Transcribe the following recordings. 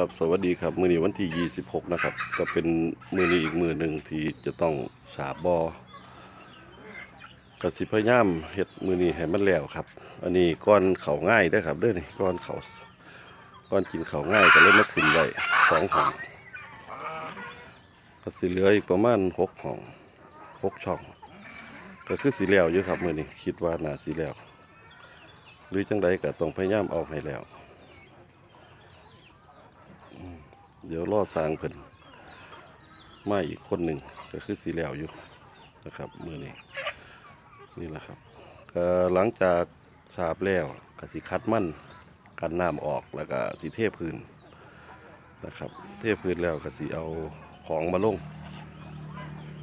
ครับสวัสดีครับมือนี้วันที่ 26 นะครับ ก็เป็นมือนี้อีกมือหนึ่งที่จะต้องสาบบอกระสิพยามเฮ็ดมือนี้ให้มันแล้วครับ อันนี้ก้อนเขาง่ายได้ครับเด้อนี่ก้อนเขาก้อนกินเขาง่ายก็เลยมาขึ้นไว้สองห้องก็สิเหลืออีกประมาณหกห้องหกช่อง ก็คือสีแล้วอยู่ครับมือนี้คิดว่าน่าสีแล้ว หรือจังใดก็ต้องพยายามเอาให้แล้ว เดี๋ยวรอสร้างเพิ่นมาอีกคนหนึ่งก็คือสีแล้วอยู่นะครับมือนี้นี่แหละครับหลังจากฉาบแล้วก็สิคัดมั่นกันน้ำออกแล้วก็สีเทพื้นนะครับ เทพื้นแล้วก็สิเอาของมาลง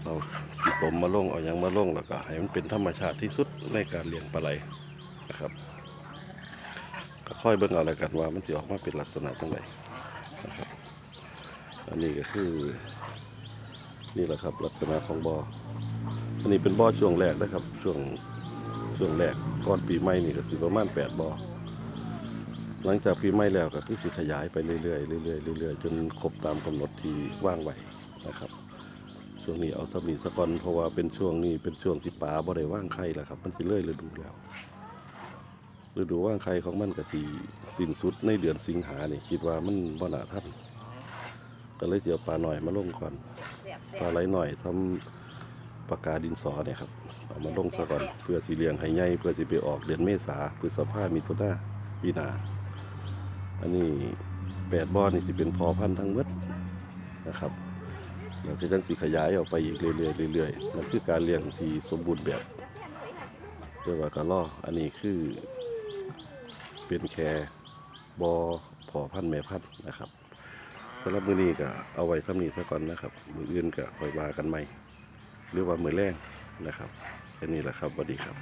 เอาขี้ตมมาลงเอายังมาลงแล้วก็ให้มันเป็นธรรมชาติที่สุดในการเลี้ยงปลาไหลนะครับ ก็ค่อยเบิ่งเอาแล้วกันว่ามันสิออกมาเป็นลักษณะจังไดน อันนี้ก็คือ นี่แหละครับ ลักษณะของบอ่ออันนี้เป็นบ่อช่วงแรกนะครับ ช่วงช่วงแรกก่อนปีใหม่นี่ก็สิประมาณแปดบ่อหลังจากปีใหม่แล้วก็คือสิขยายไปเรื่อยๆเรื่อยๆเรื่อยๆจนครบตามกำหนดที่ว่างไว้นะครับ ช่วงนี้เอาสำนีสะก่อนเพราะว่าเป็นช่วงนี้เป็นช่วงที่ปลาบ่ได้ว่างไข่แล้วครับ มันสิเลยฤดูแล้ว ฤดูว่างไข่ของมันก็สิสิ้นสุดในเดือนสิงหานี่คิดว่ามันบ่น่าทันก็เลยเสียปลาหน่อยมาลงก่อนปลาไหลหน่อยทำปากกาดินสอเนี่ยครับเอามาลงซะก่อนเพื่อสีเลี้ยงให้ใหญ่เพื่อสิไปออกเดือนเมษาพฤษภามิถุนาปีหนา อันนี้แปดบ่อนี่สิเป็นพอพันธุ์ทั้งหมดนะครับเราจะยังสีขยายออกไปอีกเรื่อยๆเรื่อยๆนั่นคือการเลี้ยงที่สมบูรณ์แบบเรียกว่ากระล่ออันนี้คือ เป็นแค่บอพอพันแม่พันนะครับสำหรับมือนี้ก็เอาไว้ซ้ำนี้ซะก่อนนะครับ มืออื่นก็คอยมากันใหม่ หรือว่ามือแรงนะครับแค่นี้แหละครับสวัสดีครับ